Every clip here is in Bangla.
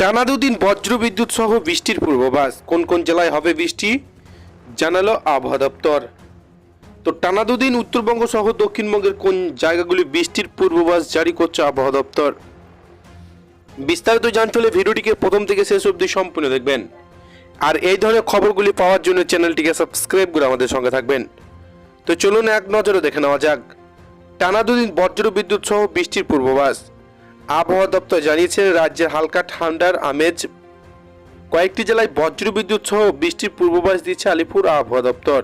টানা দুদিন বজ্র বিদ্যুৎ সহ বৃষ্টির পূর্বাভাস। কোন কোন জেলায় হবে বৃষ্টি? জানালো আবহাওয়া দপ্তর। তো টানা দুদিন উত্তরবঙ্গ সহ দক্ষিণবঙ্গের কোন জায়গাগুলি বৃষ্টির পূর্বাভাস জারি করছে আবহাওয়া দপ্তর? বিস্তারিত জানতে ভিডিওটিকে প্রথম থেকে শেষ অবধি সম্পূর্ণ দেখবেন। আর এই ধরনের খবরগুলি পাওয়ার জন্য চ্যানেলটিকে সাবস্ক্রাইব করে আমাদের সঙ্গে থাকবেন। তো চলুন এক নজরে দেখে নেওয়া যাক। টানা দুদিন বজ্র বিদ্যুৎ সহ বৃষ্টির পূর্বাভাস। আবহাওয়া দপ্তর জানিয়েছে রাজ্যের হালকা ঠান্ডার আমেজ। কয়েকটি জেলায় বজ্র বিদ্যুৎ সহ বৃষ্টির পূর্বাভাস দিচ্ছে আলিপুর আবহাওয়া দপ্তর।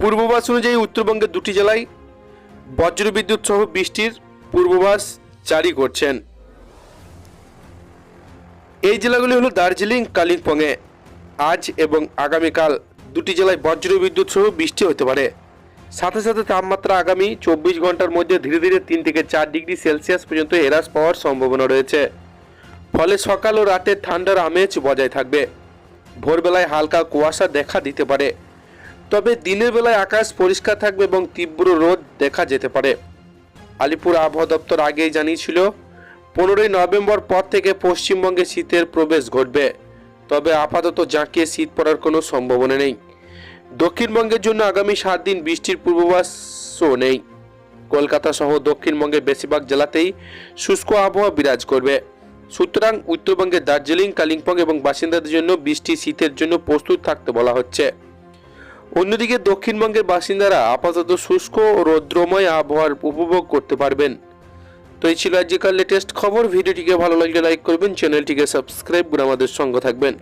পূর্বাভাস অনুযায়ী উত্তরবঙ্গের দুটি জেলায় বজ্র বিদ্যুৎ সহ বৃষ্টির পূর্বাভাস জারি করছেন। এই জেলাগুলি হলো দার্জিলিং, কালিম্পংয়ে আজ এবং আগামীকাল দুটি জেলায় বজ্র বিদ্যুৎ সহ বৃষ্টি হতে পারে। সাথে সাথে তাপমাত্রা আগামী চব্বিশ ঘণ্টার মধ্যে ধীরে ধীরে তিন থেকে চার ডিগ্রি সেলসিয়াস পর্যন্ত হ্রাস পাওয়ার সম্ভাবনা রয়েছে। ফলে সকাল ও রাতে ঠান্ডার আমেজ বজায় থাকবে। ভোরবেলায় হালকা কুয়াশা দেখা দিতে পারে। তবে দিনের বেলায় আকাশ পরিষ্কার থাকবে এবং তীব্র রোদ দেখা যেতে পারে। আলিপুর আবহাওয়া দপ্তর আগেই জানিয়েছিল, পনেরোই নভেম্বর পর থেকে পশ্চিমবঙ্গে শীতের প্রবেশ ঘটবে। তবে আপাতত জাঁকিয়ে শীত পড়ার কোনো সম্ভাবনা নেই। দক্ষিণবঙ্গের জন্য আগামী সাত দিন বৃষ্টির পূর্বাভাসও নেই। কলকাতা সহ দক্ষিণবঙ্গের বেশিরভাগ জেলাতেই শুষ্ক আবহাওয়া বিরাজ করবে। সুতরাং উত্তরবঙ্গের দার্জিলিং, কালিম্পং এবং বাসিন্দাদের জন্য বৃষ্টি শীতের জন্য প্রস্তুত থাকতে বলা হচ্ছে। অন্যদিকে দক্ষিণবঙ্গের বাসিন্দারা আপাতত শুষ্ক ও রৌদ্রময় আবহাওয়ার উপভোগ করতে পারবেন। তো এই ছিল আজকের লেটেস্ট খবর। ভিডিওটিকে ভালো লাগলে লাইক করবেন চ্যানেলটিকে সাবস্ক্রাইব করে আমাদের সঙ্গে থাকবেন।